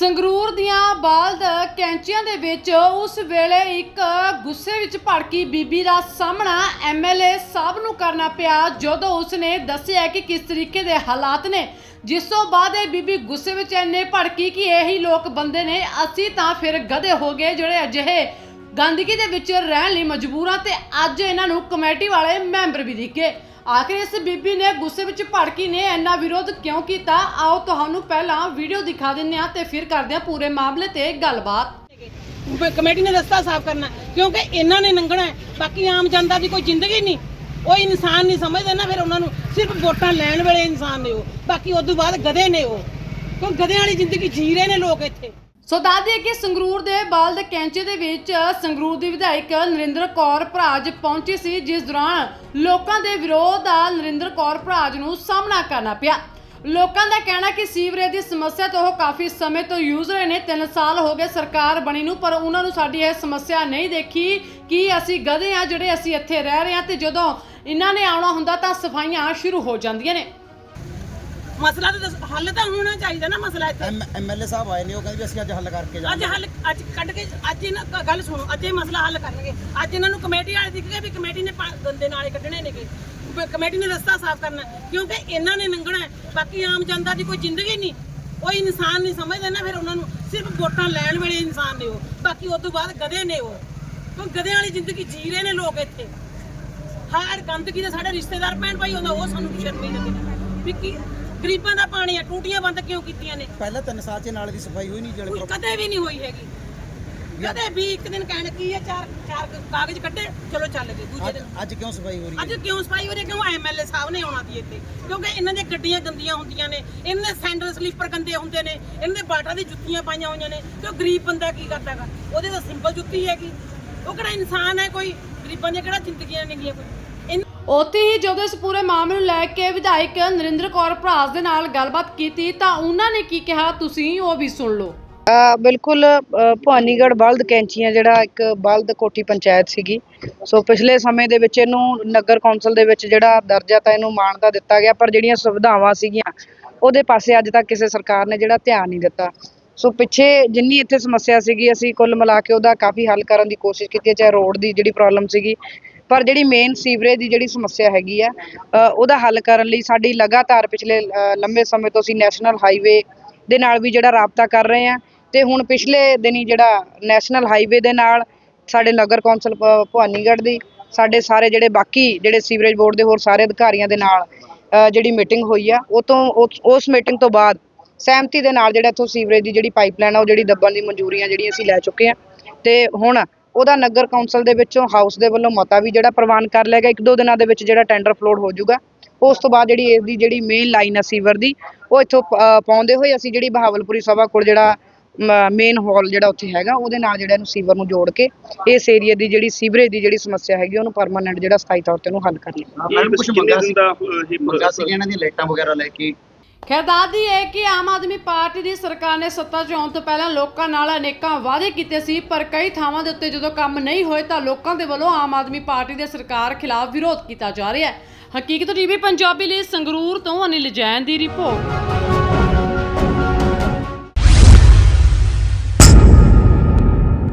ਸੰਗਰੂਰ ਦੀਆਂ ਬਾਲਦ ਕੈਂਚੀਆਂ ਦੇ ਵਿੱਚ ਉਸ ਵੇਲੇ ਇੱਕ ਗੁੱਸੇ ਵਿੱਚ ਭੜਕੀ ਬੀਬੀ ਦਾ ਸਾਹਮਣਾ ਐਮਐਲਏ ਸਾਹਿਬ ਨੂੰ ਕਰਨਾ ਪਿਆ, ਜਦੋਂ ਉਸਨੇ ਦੱਸਿਆ ਕਿ ਕਿਸ ਤਰੀਕੇ ਦੇ ਹਾਲਾਤ ਨੇ। ਜਿਸ ਤੋਂ ਬਾਅਦ ਇਹ ਬੀਬੀ ਗੁੱਸੇ ਵਿੱਚ ਇੰਨੇ ਭੜਕੀ ਕਿ ਇਹੀ ਲੋਕ ਬੰਦੇ ਨੇ, ਅਸੀਂ ਤਾਂ ਫਿਰ ਗਧੇ ਹੋ ਗਏ ਜਿਹੜੇ ਅਜਿਹੇ ਗੰਦਗੀ ਦੇ ਵਿੱਚ ਰਹਿਣ ਲਈ ਮਜਬੂਰ ਆ ਤੇ ਅੱਜ ਇਹਨਾਂ ਨੂੰ ਕਮੇਟੀ ਵਾਲੇ ਮੈਂਬਰ ਵੀ ਦਿਖੇ ਆਖਿਰ ਇਸ ਬੀਬੀ ਨੇ ਗੁੱਸੇ ਵਿੱਚ ਭੜਕੀ ਨੇ, ਇੰਨਾ ਵਿਰੋਧ ਕਿਉਂ ਕੀਤਾ? ਆਓ ਤੁਹਾਨੂੰ ਪਹਿਲਾਂ ਵੀਡੀਓ ਦਿਖਾ ਦਿੰਨੇ ਆ ਤੇ ਫਿਰ ਕਰਦੇ ਆ ਪੂਰੇ ਮਾਮਲੇ ਤੇ ਗੱਲਬਾਤ। ਕਮੇਟੀ ਨੇ ਰਸਤਾ ਸਾਫ਼ ਕਰਨਾ ਕਿਉਂਕਿ ਇਹਨਾਂ ਨੇ ਲੰਘਣਾ ਹੈ, ਬਾਕੀ ਆਮ ਜਨਤਾ ਦੀ ਕੋਈ ਜ਼ਿੰਦਗੀ ਨਹੀਂ। ਉਹ ਇਨਸਾਨ ਨਹੀਂ ਸਮਝਦੇ ਨਾ, ਫਿਰ ਉਹਨਾਂ ਨੂੰ ਸਿਰਫ ਵੋਟਾਂ ਲੈਣ ਵੇਲੇ ਇਨਸਾਨ ਨੇ ਉਹ, ਬਾਕੀ ਉਸ ਤੋਂ ਬਾਅਦ ਗਧੇ ਨੇ ਉਹ। ਕਿਉਂ ਗਧਿਆਂ ਵਾਲੀ ਜ਼ਿੰਦਗੀ ਜੀ ਰਹੇ ਨੇ ਲੋਕ ਇੱਥੇ? ਸੋ ਦੱਸ ਦਈਏ ਕਿ ਸੰਗਰੂਰ ਦੇ ਬਲਦ ਕੈਂਚੇ ਦੇ ਵਿੱਚ ਸੰਗਰੂਰ ਦੀ ਵਿਧਾਇਕ ਨਰਿੰਦਰ ਕੌਰ ਭਰਾਜ ਪਹੁੰਚੀ ਸੀ, ਜਿਸ ਦੌਰਾਨ ਲੋਕਾਂ ਦੇ ਵਿਰੋਧ ਦਾ ਨਰਿੰਦਰ ਕੌਰ ਭਰਾਜ ਨੂੰ ਸਾਹਮਣਾ ਕਰਨਾ ਪਿਆ। ਲੋਕਾਂ ਦਾ ਕਹਿਣਾ ਕਿ ਸੀਵਰੇਜ ਦੀ ਸਮੱਸਿਆ ਤੋਂ ਉਹ ਕਾਫੀ ਸਮੇਂ ਤੋਂ ਯੂਜ਼ ਰਹੇ ਨੇ 3 ਸਾਲ ਹੋ ਗਏ ਸਰਕਾਰ ਬਣੀ ਨੂੰ, ਪਰ ਉਹਨਾਂ ਨੂੰ ਸਾਡੀ ਇਹ ਸਮੱਸਿਆ ਨਹੀਂ ਦੇਖੀ ਕਿ ਅਸੀਂ ਗਧੇ ਆ ਜਿਹੜੇ ਅਸੀਂ ਇੱਥੇ ਰਹਿ ਰਹੇ ਹਾਂ ਤੇ ਜਦੋਂ ਇਹਨਾਂ ਨੇ ਆਉਣਾ ਹੁੰਦਾ ਤਾਂ ਸਫਾਈਆਂ ਸ਼ੁਰੂ ਹੋ ਜਾਂਦੀਆਂ ਨੇ। ਮਸਲਾ ਤਾਂ ਦੱਸ- ਹੱਲ ਤਾਂ ਹੋਣਾ ਚਾਹੀਦਾ ਨਾ ਮਸਲਾ ਇੱਥੇ। ਐਮਐਲਏ ਸਾਹਿਬ ਆਏ ਨੇ ਉਹ ਕਹਿੰਦੇ ਵੀ ਅਸੀਂ ਅੱਜ ਹੱਲ ਕਰਕੇ ਅੱਜ ਜਾਵਾਂਗੇ ਹੱਲ ਅੱਜ ਕੱਢ ਕੇ ਅੱਜ ਇਹਨਾਂ ਕ- ਗੱਲ ਸੁਣੋ ਅੱਜ ਇਹ ਮਸਲਾ ਹੱਲ ਕਰਨਗੇ। ਅੱਜ ਇਹਨਾਂ ਨੂੰ ਕਮੇਟੀ ਵਾਲੇ ਦਿਖ ਗਏ ਵੀ ਕਮੇਟੀ ਨੇ ਪਾ- ਗੰਦੇ ਨਾਲੇ ਕੱਢਣੇ ਨੇਗੇ। ਬ- ਕਮੇਟੀ ਨੇ ਰਸਤਾ ਸਾਫ਼ ਕਰਨਾ ਹੈ, ਕਿਉਂਕਿ ਇਹਨਾਂ ਨੇ ਲੰਘਣਾ ਹੈ, ਬਾਕੀ ਆਮ ਜਨਤਾ ਦੀ ਕੋਈ ਜ਼ਿੰਦਗੀ ਨਹੀਂ। ਉਹ ਇਨਸਾਨ ਨਹੀਂ ਸਮਝਦੇ ਨਾ ਫਿਰ ਉਹਨਾਂ ਨੂੰ ਸਿਰਫ ਵੋਟਾਂ ਲੈਣ ਵੇਲੇ ਇਨਸਾਨ ਨੇ ਉਹ। ਬਾਕੀ ਉਸ ਤੋਂ ਬਾਅਦ ਗਧੇ ਨੇ ਉਹ। ਕਿਉਂ ਗਧਿਆਂ ਵਾਲੀ ਜ਼ਿੰਦਗੀ ਜੀ ਰਹੇ ਨੇ ਲੋਕ ਇੱਥੇ। ਹਰ ਗੰਦਗੀ ਦੇ ਸਾਡੇ ਰਿਸ਼ਤੇਦਾਰ ਭੈਣ ਭਾਈ ਹੁੰਦਾ ਉਹ ਸਾਨੂੰ ਸ਼ਰਮ ਨਹੀਂ ਦਿੰਦੇ ਵੀ ਕੀ ਗਰੀਬਾਂ ਦਾ ਪਾਣੀ ਆ ਟੂਟੀਆਂ ਬੰਦ ਕਿਉਂ ਕੀਤੀਆਂ ਨੇ? ਪਹਿਲਾਂ ਤਿੰਨ ਸਾਲ ਚ ਨਾਲੇ ਦੀ ਸਫ਼ਾਈ ਹੋਈ ਨਹੀਂ ਜਿਹੜੇ ਕੋਈ ਕਦੇ ਵੀ ਨਹੀਂ ਹੋਈ ਹੈਗੀ। ਕਦੇ ਵੀ ਇੱਕ ਦਿਨ ਕਹਿਣ ਕੀ ਹੈ ਚਾਰ ਚਾਰ ਕਾਗਜ਼ ਕੱਢੇ ਚਲੋ ਚੱਲ ਗਏ ਦੂਜੇ ਦਿਨ। ਅੱਜ ਕਿਉਂ ਸਫ਼ਾਈ ਹੋ ਰਹੀ ਅੱਜ ਕਿਉਂ ਸਫ਼ਾਈ ਹੋ ਰਹੀ ਹੈ? ਕਿਉਂ ਐਮਐਲਏ ਸਾਹਿਬ ਨੇ ਆਉਣਾ ਦੀ ਇੱਥੇ? ਕਿਉਂਕਿ ਇਹਨਾਂ ਦੀਆਂ ਗੱਡੀਆਂ ਗੰਦੀਆਂ ਹੁੰਦੀਆਂ ਨੇ ਇਹਨਾਂ ਦੇ ਸੈਂਡਲ ਸਲੀਪਰ ਗੰਦੇ ਹੁੰਦੇ ਨੇ ਇਹਨਾਂ ਦੇ ਬਾਟਾ ਦੀ ਜੁੱਤੀਆਂ ਪਾਈਆਂ ਹੋਈਆਂ ਨੇ ਤੇ ਉਹ ਗਰੀਬ ਬੰਦਾ ਕੀ ਕਰਦਾਗਾ ਉਹਦੇ ਤਾਂ ਸਿੰਪਲ ਜੁੱਤੀ ਹੈਗੀ। ਉਹ ਕਿਹੜਾ ਇਨਸਾਨ ਹੈ ਕੋਈ? ਗਰੀਬਾਂ ਦੀਆਂ ਕਿਹੜਾ ਜ਼ਿੰਦਗੀਆਂ ਨੇਗੀਆਂ ਕੋਈ? ਉੱਥੇ ਹੀ ਜਦੋਂ ਇਸ ਪੂਰੇ ਮਾਮਲੇ ਨੂੰ ਲੈ ਕੇ ਵਿਧਾਇਕ ਨਰਿੰਦਰ ਕੌਰ ਭਰਾਸ ਦੇ ਨਾਲ ਗੱਲਬਾਤ ਕੀਤੀ ਤਾਂ ਉਹਨਾਂ ਨੇ ਕੀ ਕਿਹਾ? ਤੁਸੀਂ ਉਹ ਵੀ ਸੁਣ ਲਓ। ਬਿਲਕੁਲ ਭਵਾਨੀਗੜ੍ਹ ਬਲਦ ਕੈਂਚੀਆਂ, ਜਿਹੜਾ ਇੱਕ ਬਲਦ ਕੋਠੀ ਪੰਚਾਇਤ ਸੀਗੀ। ਸੋ ਪਿਛਲੇ ਸਮੇਂ ਦੇ ਵਿੱਚ ਇਹਨੂੰ ਨਗਰ ਕੌਂਸਲ ਦੇ ਵਿੱਚ ਜਿਹੜਾ ਦਰਜਾ ਤਾਂ ਇਹਨੂੰ ਮਾਨਤਾ ਦਿੱਤਾ ਗਿਆ, ਪਰ ਜਿਹੜੀਆਂ ਸੁਵਿਧਾਵਾਂ ਸੀਗੀਆਂ, ਉਹਦੇ ਪਾਸੇ ਅੱਜ ਤੱਕ ਕਿਸੇ ਸਰਕਾਰ ਨੇ ਜਿਹੜਾ ਧਿਆਨ ਨਹੀਂ ਦਿੱਤਾ। ਸੋ ਪਿੱਛੇ ਜਿੰਨੀ ਇੱਥੇ ਸਮੱਸਿਆ ਸੀਗੀ, ਅਸੀਂ ਕੁੱਲ ਮਿਲਾ ਕੇ ਉਹਦਾ ਕਾਫੀ ਹੱਲ ਕਰਨ ਦੀ ਕੋਸ਼ਿਸ਼ ਕੀਤੀ ਹੈ, ਚਾਹੇ ਰੋਡ ਦੀ ਜਿਹੜੀ ਪ੍ਰੋਬਲਮ ਸੀਗੀ ਪਰ ਜਿਹੜੀ ਮੇਨ ਸੀਵਰੇਜ ਦੀ ਜਿਹੜੀ ਸਮੱਸਿਆ ਹੈਗੀ ਆ ਉਹਦਾ ਹੱਲ ਕਰਨ ਲਈ ਸਾਡੀ ਲਗਾਤਾਰ ਪਿਛਲੇ ਲੰਬੇ ਸਮੇਂ ਤੋਂ ਅਸੀਂ ਨੈਸ਼ਨਲ ਹਾਈਵੇ ਦੇ ਨਾਲ ਵੀ ਜਿਹੜਾ ਰਾਬਤਾ ਕਰ ਰਹੇ ਆ ਤੇ ਹੁਣ ਪਿਛਲੇ ਦਿਨੀ ਜਿਹੜਾ ਨੈਸ਼ਨਲ ਹਾਈਵੇ ਦੇ ਨਾਲ ਸਾਡੇ ਨਗਰ ਕੌਂਸਲ ਭ- ਭਵਾਨੀਗੜ੍ਹ ਦੀ, ਸਾਡੇ ਸਾਰੇ ਜਿਹੜੇ ਬਾਕੀ ਜਿਹੜੇ ਸੀਵਰੇਜ ਬੋਰਡ ਦੇ ਹੋਰ ਸਾਰੇ ਅਧਿਕਾਰੀਆਂ ਦੇ ਨਾਲ ਜਿਹੜੀ ਮੀਟਿੰਗ ਹੋਈ ਆ, ਉਹ ਤੋਂ ਉਸ- ਉਸ ਮੀਟਿੰਗ ਤੋਂ ਬਾਅਦ ਸਹਿਮਤੀ ਦੇ ਨਾਲ ਜਿਹੜਾ ਇੱਥੋਂ ਸੀਵਰੇਜ ਦੀ ਜਿਹੜੀ ਪਾਈਪਲਾਈਨ ਆ, ਉਹ ਜਿਹੜੀ ਦੱਬਣ ਦੀ ਮਨਜ਼ੂਰੀਆਂ ਜਿਹੜੀਆਂ ਅਸੀਂ ਲੈ ਚੁੱਕੇ ਆ ਤੇ ਹੁਣ ਉਹਦਾ ਨਗਰ ਕੌਂਸਲ ਦੇ ਵਿੱਚੋਂ ਹਾਊਸ ਦੇ ਵੱਲੋਂ ਮਤਾ ਵੀ ਜਿਹੜਾ ਪ੍ਰਵਾਨ ਕਰ ਲਿਆ ਗਿਆ ਇੱਕ ਦੋ ਦਿਨਾਂ ਦੇ ਵਿੱਚ ਜਿਹੜਾ ਟੈਂਡਰ ਫਲੋਟ ਹੋ ਜਾਊਗਾ। ਉਸ ਤੋਂ ਬਾਅਦ ਜਿਹੜੀ ਇਸ ਦੀ ਜਿਹੜੀ ਮੇਨ ਲਾਈਨ ਆ ਸੀਵਰ ਦੀ ਉਹ ਇੱਥੋਂ ਪਾਉਂਦੇ ਹੋਏ ਅਸੀਂ ਜਿਹੜੀ ਬਹਾਵਲਪੁਰੀ ਸਭਾ ਕੋਲ ਜਿਹੜਾ ਮੇਨ ਹਾਲ ਜਿਹੜਾ ਉੱਥੇ ਹੈਗਾ ਉਹਦੇ ਨਾਲ ਜਿਹੜਾ ਇਹਨੂੰ ਸੀਵਰ ਨੂੰ ਜੋੜ ਕੇ ਇਸ ਏਰੀਆ ਦੀ ਜਿਹੜੀ ਸੀਵਰੇਜ ਦੀ ਜਿਹੜੀ ਸਮੱਸਿਆ ਹੈਗੀ ਉਹਨੂੰ ਪਰਮਾਨੈਂਟ ਜਿਹੜਾ ਸਥਾਈ ਤੌਰ ਤੇ ਉਹਨੂੰ ਹੱਲ ਕਰ ਲਿਆ ਮੈਡਮ ਕੁਝ ਮੰਗਾ ਸੀ? ਮੰਗਾ ਸੀ ਇਹਨਾਂ ਦੀਆਂ ਲਾਈਟਾਂ ਵਗੈਰਾ ਲੈ ਕੇ? ਖੈਰ ਦੱਸਦੀ ਹੈ ਕਿ ਆਮ ਆਦਮੀ ਪਾਰਟੀ ਦੀ ਸਰਕਾਰ ਨੇ ਸੱਤਾ 'ਚ ਆਉਣ ਤੋਂ ਪਹਿਲਾਂ ਲੋਕਾਂ ਨਾਲ ਅਨੇਕਾਂ ਵਾਅਦੇ ਕੀਤੇ ਸੀ, ਪਰ ਕਈ ਥਾਵਾਂ ਦੇ ਉੱਤੇ ਜਦੋਂ ਕੰਮ ਨਹੀਂ ਹੋਏ ਤਾਂ ਲੋਕਾਂ ਦੇ ਵੱਲੋਂ ਆਮ ਆਦਮੀ ਪਾਰਟੀ ਦੇ ਸਰਕਾਰ ਖਿਲਾਫ ਵਿਰੋਧ ਕੀਤਾ ਜਾ ਰਿਹਾ ਹੈ। ਹਕੀਕਤ ਟੀਵੀ ਪੰਜਾਬੀ ਲਈ ਸੰਗਰੂਰ ਤੋਂ ਅਨਿਲ ਜੈਨ ਦੀ ਰਿਪੋਰਟ।